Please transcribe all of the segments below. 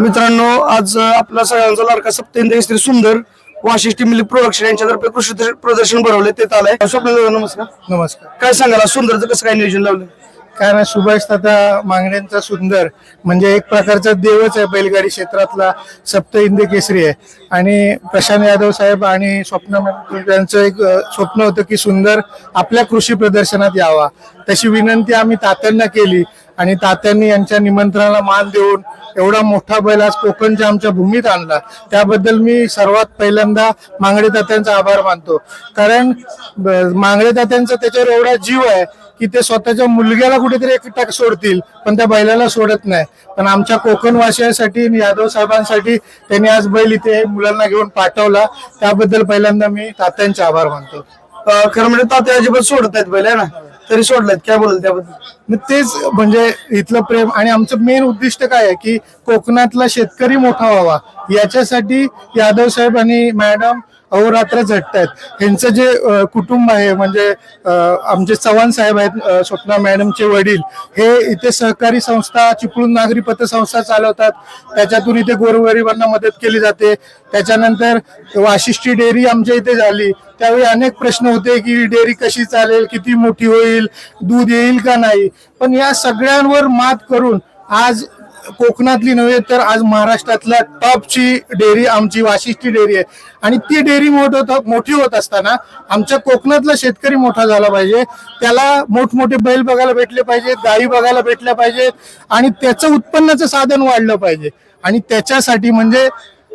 मित्रांनो आज आपला सगळ्यांचा लाडका सप्तेंद्र श्री सुंदर वाशिष्ठी मिल्क प्रोडक्शन यांच्यातर्फे कृषी प्रदर्शन- भरवले ते आलंय. स्वप्न नमस्कार. नमस्कार. काय सांगाल आज सुंदरचं कसं काय नियोजन लावलं कारण सुभाष दादा मागण्यांचा सुंदर. म्हणजे एक प्रकारचा देवच आहे बैलगाडी क्षेत्रातला सप्त इंद केसरी आहे. आणि प्रशांत यादव साहेब आणि स्वप्न यांचं एक स्वप्न होतं की सुंदर आपल्या कृषी प्रदर्शनात यावा. तशी विनंती आम्ही तात्यांना केली. आणि तात्यांनी यांच्या निमंत्रणाला मान देऊन एवढा मोठा बैल आज कोकणच्या आमच्या भूमीत आणला. त्याबद्दल मी सर्वात पहिल्यांदा मांगडे तात्यांचा आभार मानतो. कारण मांगडे तात्यांचा त्याच्यावर एवढा जीव आहे की ते स्वतःच्या मुलग्याला कुठेतरी एकटा सोडतील पण त्या बैलाला सोडत नाही. पण आमच्या कोकणवासियांसाठी आणि यादव साहेबांसाठी त्यांनी आज बैल इथे मुलांना घेऊन पाठवला. त्याबद्दल पहिल्यांदा मी तात्यांचे आभार मानतो. खरं म्हणजे तात्या अजिबात सोडत आहेत बैल आहे ना? तरी सोडलेत. काय बोलल त्याबद्दल? मग तेच म्हणजे इथलं प्रेम आणि आमचं मेन उद्दिष्ट काय आहे की कोकणातला शेतकरी मोठा व्हावा. याच्यासाठी यादव साहेब आणि मॅडम अहोरात्र झटतायत. यांचं जे कुटुंब आहे म्हणजे आमचे चव्हाण साहेब आहेत स्वप्ना मॅडमचे वडील हे इथे सहकारी संस्था चिपळूण नागरी पतसंस्था चालवतात. त्याच्यातून इथे गोरगरिबांना मदत केली जाते. त्याच्यानंतर वाशिष्ठी डेअरी आमच्या इथे झाली. त्यावेळी अनेक प्रश्न होते की डेअरी कशी चालेल किती मोठी होईल दूध येईल का नाही? पण या सगळ्यांवर मात करून आज कोकणातली नव्हे तर आज महाराष्ट्रातल्या टॉपची डेअरी आमची वाशिष्ठी डेअरी आहे. आणि ती डेअरी मोठ होत मोठी होत असताना आमच्या कोकणातला शेतकरी मोठा झाला पाहिजे. त्याला मोठमोठे बैल बघायला भेटले पाहिजेत गायी बघायला भेटल्या पाहिजेत आणि त्याचं उत्पन्नाचं साधन वाढलं पाहिजे. आणि त्याच्यासाठी म्हणजे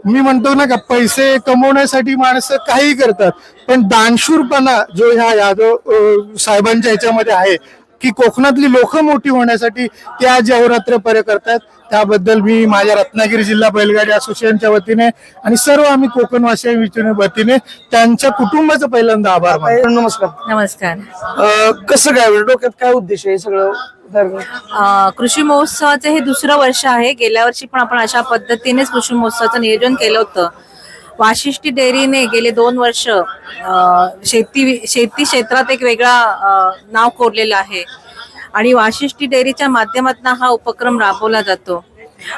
मी म्हणतो ना का पैसे कमवण्यासाठी माणसं काही करतात. पण दानशूरपणा जो ह्या यादव साहेबांच्या ह्याच्यामध्ये आहे की कोकणातली लोक मोठी होण्यासाठी ते आज अहोरात्र पर्य करतात त्याबद्दल मी माझ्या रत्नागिरी जिल्हा बैलगाडी असोसिएशनच्या वतीने आणि सर्व आम्ही कोकणवासियांच्या वतीने त्यांच्या कुटुंबाचा पहिल्यांदा आभार मानतो. नमस्कार. नमस्कार. कसं काय डोक्यात काय उद्देश आहे सगळं कृषी महोत्सवाचे हे दुसरं वर्ष आहे. गेल्या वर्षी पण आपण अशा पद्धतीनेच कृषी महोत्सवाचं नियोजन केलं होतं. वाशिष्ठी डेअरीने गेले दोन वर्ष अ, शेती शेती क्षेत्रात एक वेगळा नाव कोरलेलं आहे. आणि वाशिष्ठी डेअरीच्या माध्यमातून हा उपक्रम राबवला जातो.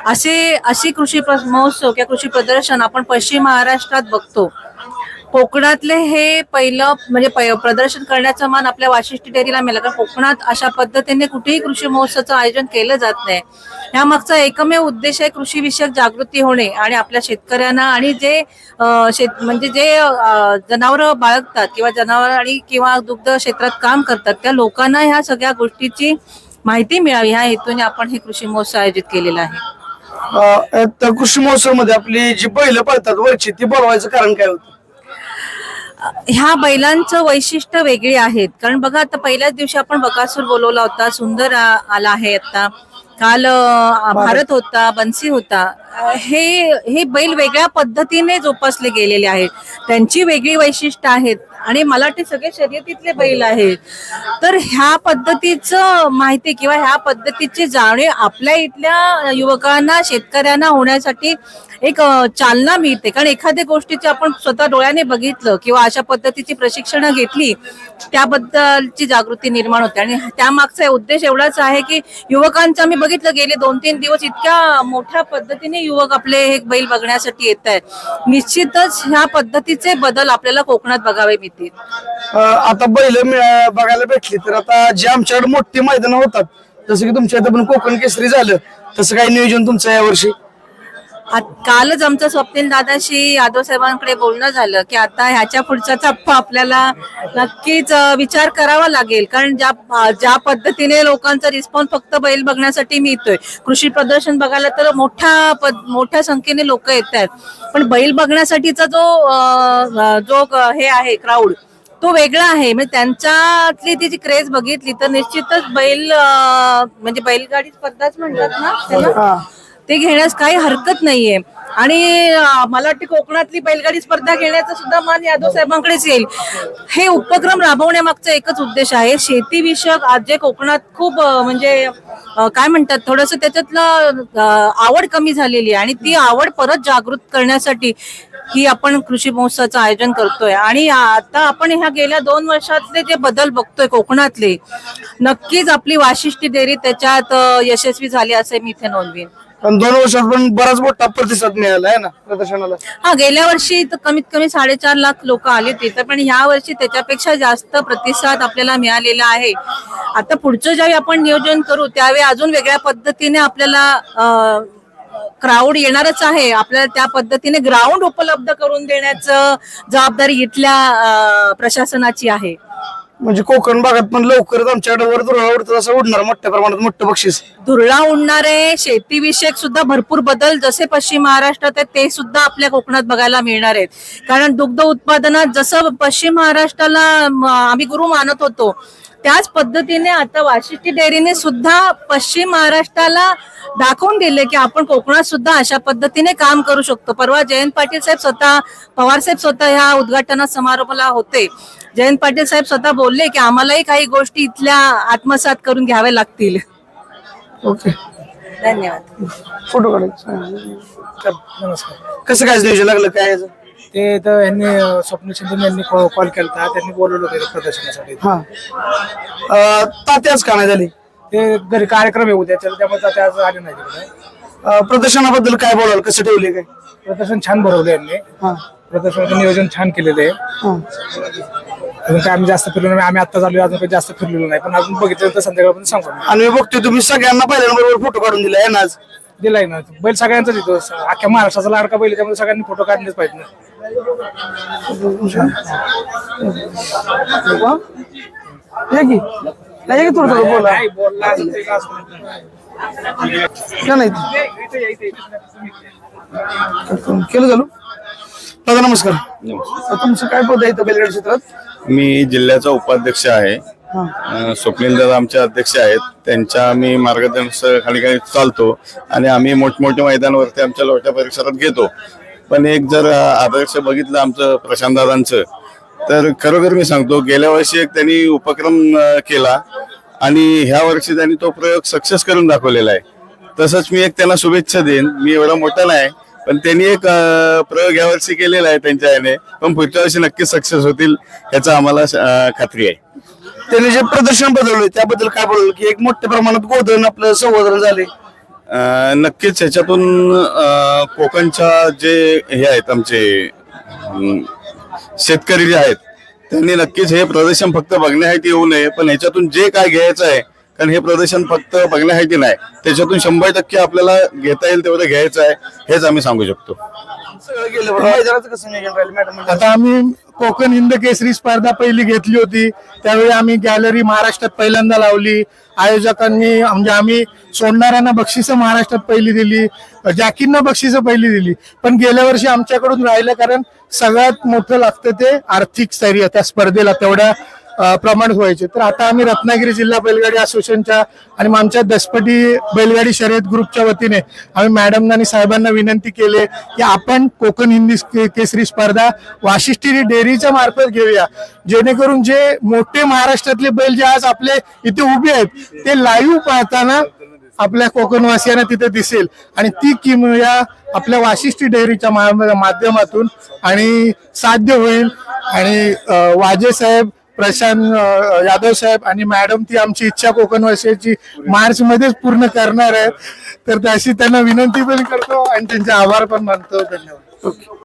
असे अशी कृषी प्र- महोत्सव किंवा कृषी प्रदर्शन आपण पश्चिम महाराष्ट्रात बघतो. कोकणातले हे पहिलं म्हणजे प्रदर्शन करण्याचं मान आपल्या वाशिष्ठी डेअरीला मिळालं. कारण कोकणात अशा पद्धतीने कुठेही कृषी महोत्सवाचं आयोजन केलं जात नाही. ह्या मागचा एकमेव उद्देश आहे कृषीविषयक जागृती होणे आणि आपल्या शेतकऱ्यांना आणि जे शेत म्हणजे जे जनावरं बाळगतात किंवा जनावर आणि किंवा दुग्ध क्षेत्रात काम करतात त्या लोकांना ह्या सगळ्या गोष्टीची माहिती मिळावी. ह्या हेतूने आपण हे कृषी महोत्सव आयोजित केलेला आहे. कृषी महोत्सवमध्ये आपली जी बैल पळतात वरची ती बोलवायचं कारण काय होतं? ह्या बैलांचं वैशिष्ट्य वेगळी आहेत. कारण बघा आता पहिल्याच दिवशी आपण बकासूर बोलवला होता सुंदर आला आहे आता. काल भारत होता बन्सी होता. हे हे बैल वेगळ्या पद्धतीने जोपासले गेलेले आहेत. त्यांची वेगळी वैशिष्ट्य आहेत आणि मला वाटते सगळे शर्यतीतले बैल आहेत. तर ह्या पद्धतीचं माहिती किंवा ह्या पद्धतीची जाणीव आपल्या इथल्या युवकांना शेतकऱ्यांना होण्यासाठी एक चालना मिळते. कारण एखाद्या गोष्टीची आपण स्वतः डोळ्याने बघितलं किंवा अशा पद्धतीची प्रशिक्षणं घेतली त्याबद्दलची जागृती निर्माण होते. आणि त्यामागचा उद्देश एवढाच आहे की युवकांचा मी बघितलं गेले दोन तीन दिवस इतक्या मोठ्या पद्धतीने युवक आपले हे बैल बघण्यासाठी येत आहेत. निश्चितच ह्या पद्धतीचे बदल आपल्याला कोकणात बघावे मिळतील. आता बैल बघायला भेटली तर आता जे आमच्याकडे मोठी मैदान होतात जसं की तुमच्या इथं पण कोकण केसरी झालं तसं काही नियोजन तुमचं यावर्षी कालच आमचं स्वप्नील दादाशी यादव साहेबांकडे बोलणं झालं की आता ह्याच्या पुढचा टप्पा आपल्याला नक्कीच विचार करावा लागेल. कारण ज्या ज्या पद्धतीने लोकांचा रिस्पॉन्स फक्त बैल बघण्यासाठी मिळतोय. कृषी प्रदर्शन बघायला तर मोठ्या मोठ्या संख्येने लोक येत आहेत पण बैल बघण्यासाठीचा जो जो हे आहे क्राऊड तो वेगळा आहे. म्हणजे त्यांच्यातली ती जी क्रेज बघितली तर निश्चितच बैल म्हणजे बैलगाडी स्पर्धाच म्हणतात ना त्याला? ते घेण्यास काही हरकत नाहीये. आणि मला वाटते कोकणातली बैलगाडी स्पर्धा घेण्याचा सुद्धा मान यादव साहेबांकडेच येईल. हे उपक्रम राबवण्यामागचा एकच उद्देश आहे. शेतीविषयक आज जे कोकणात खूप म्हणजे काय म्हणतात थोडस त्याच्यातलं आवड कमी झालेली आहे आणि ती आवड परत जागृत करण्यासाठी ही आपण कृषी महोत्सवाचं आयोजन करतोय. आणि आता आपण ह्या गेल्या दोन वर्षातले जे बदल बघतोय कोकणातले नक्कीच आपली वाशिष्ठी देरी त्याच्यात यशस्वी झाली असे मी इथे नोंदवीन. कारण दोन वर्षात पण बराच मोठा प्रतिसाद मिळाला आहे ना प्रदर्शनाला? हा गेल्या वर्षी तर कमीत कमी साडेचार लाख लोक आले तर पण ह्या वर्षी त्याच्यापेक्षा जास्त प्रतिसाद आपल्याला मिळालेला आहे. आता पुढचं ज्यावेळी आपण नियोजन करू त्यावेळी अजून वेगळ्या पद्धतीने आपल्याला क्राऊड येणारच आहे. आपल्याला त्या पद्धतीने ग्राउंड उपलब्ध करून देण्याचं जबाबदारी इथल्या प्रशासनाची आहे. म्हणजे कोकण भागात पण लवकरच आमच्याकडे वर दुरावरत असं उडणार मोठ्या प्रमाणात मोठं बक्षीस. धुरळा उडणारे शेतीविषयक सुद्धा भरपूर बदल जसे पश्चिम महाराष्ट्रात आहेत ते सुद्धा आपल्या कोकणात बघायला मिळणार आहेत. कारण दुग्ध उत्पादनात जसं पश्चिम महाराष्ट्राला म, आम्ही गुरु मानत होतो त्याच पद्धतीने आता वाशिष्ठी डेअरीने सुद्धा पश्चिम महाराष्ट्राला दाखवून दिले की आपण कोकणात सुद्धा अशा पद्धतीने काम करू शकतो. परवा जयंत पाटील साहेब स्वतः पवार साहेब स्वतः ह्या उद्घाटना समारोपाला होते. जयंत पाटील साहेब स्वतः बोलले की आम्हालाही काही गोष्टी इथल्या आत्मसात करून घ्याव्या लागतील. ओके. धन्यवाद. फोटो काढायचा नमस्कार. कसं काय नियोजन लागलं? काय? ते तर यांनी स्वप्न शिंदे यांनी कॉल केला त्यांनी बोलवलं होतं प्रदर्शनासाठी. हा. अं, तात्याच का नाही झाली? ते घरी कार्यक्रम उद्या त्याला- त्यामुळे ते आज आले नाही तिकडे. अं, प्रदर्शनाबद्दल काय बोलाल? कसं ठेवले काय? प्रदर्शन छान भरवलं यांनी. हा. प्रदर्शनाचं नियोजन छान केलेलं आहे. हा. अजून काय आम्ही जास्त फिरलो नाही. आम्ही आता चालू अजून काही जास्त फिरलेलो नाही. पण अजून बघितलं तर संध्याकाळपर्यंत सांगू आम्ही. आणि मी बघतोय तुम्ही सगळ्यांना पहिल्यांबरोबर फोटो काढून दिला आहे ना आज? दिलाय ना. बैल सगळ्यांचाच येतो. अख्ख्या महाराष्ट्राचा लाडका बैल आहे, त्यामुळे सगळ्यांनी फोटो काढलेच पाहिजे ना. या की. नाही या की थोडं थोडं बोला. नाही, बोलला असं ते का असं. का नाही केलं चालू? दादा नमस्कार. तुमचं काय पद आहे इथं बेलगाडी क्षेत्रात? मी जिल्ह्याचा उपाध्यक्ष आहे. हा स्वप्नील दादा आमचे अध्यक्ष आहेत. त्यांच्या आम्ही मार्गदर्शनाखाली काही चालतो आणि आम्ही मोठमोठ्या मैदानावरती आमच्या लोट्या परिसरात घेतो. पण एक जर आदर्श बघितलं आमचं प्रशांत दादांचं तर खरोखर मी सांगतो गेल्या वर्षी एक त्यांनी उपक्रम केला आणि ह्या वर्षी त्यांनी तो प्रयोग सक्सेस करून दाखवलेला आहे. तसंच मी एक त्यांना शुभेच्छा देईन. मी एवढा मोठा नाही पण त्यांनी एक प्रयोग या वर्षी केलेला आहे त्यांच्या याने. पण पुढच्या वर्षी नक्कीच सक्सेस होतील याचा आम्हाला खात्री आहे. त्यांनी जे प्रदर्शन बदलले त्याबद्दल काय बोललं? की एक मोठ्या प्रमाणात गोधन आपलं संवर्धन झाले अं, नक्कीच ह्याच्यातून अं, कोकणच्या जे हे आहेत आमचे अं, शेतकरी जे आहेत त्यांनी नक्कीच हे प्रदर्शन फक्त बघण्यासाठी येऊ नये पण ह्याच्यातून जे काय घ्यायचं आहे कारण हे प्रदर्शन फक्त बघण्यासाठी नाही त्याच्यातून शंभर टक्के आपल्याला घेता येईल तेवढं घ्यायचं आहे हेच आम्ही सांगू शकतो. आता आम्ही कोकण हिंद केसरी स्पर्धा पहिली घेतली होती त्यावेळी आम्ही गॅलरी महाराष्ट्रात पहिल्यांदा लावली. आयोजकांनी म्हणजे आम्ही सोडणाऱ्यांना बक्षिसं महाराष्ट्रात पहिली दिली जॅकींना बक्षिसं पहिली दिली. पण गेल्या वर्षी आमच्याकडून राहिलं कारण सगळ्यात मोठं लागतं ते आर्थिक स्थैर्य त्या स्पर्धेला तेवढ्या प्रमाण व्हायचे. तर आता आम्ही रत्नागिरी जिल्हा बैलगाडी असोसिएशनच्या आणि आमच्या दसपटी बैलगाडी शर्यत ग्रुपच्या वतीने आम्ही मॅडमना आणि साहेबांना विनंती केली की आपण कोकण हिंदी केसरी स्पर्धा वाशिष्ठी डेअरीच्या मार्फत घेऊया. जेणेकरून जे मोठे महाराष्ट्रातले बैल जे आज आपले इथे उभे आहेत ते लाईव्ह पाहताना आपल्या कोकणवासियांना तिथे दिसेल. आणि ती किमया आपल्या वाशिष्ठी डेअरीच्या मा- माध्यमातून आणि साध्य होईल. आणि वाजे साहेब प्रशांत यादव साहेब आणि मॅडम ती आमची इच्छा कोकणवासियाची मार्च मध्येच पूर्ण करणार आहेत. तर त्याशी त्यांना विनंती पण करतो आणि त्यांचे आभार पण मानतो. धन्यवाद.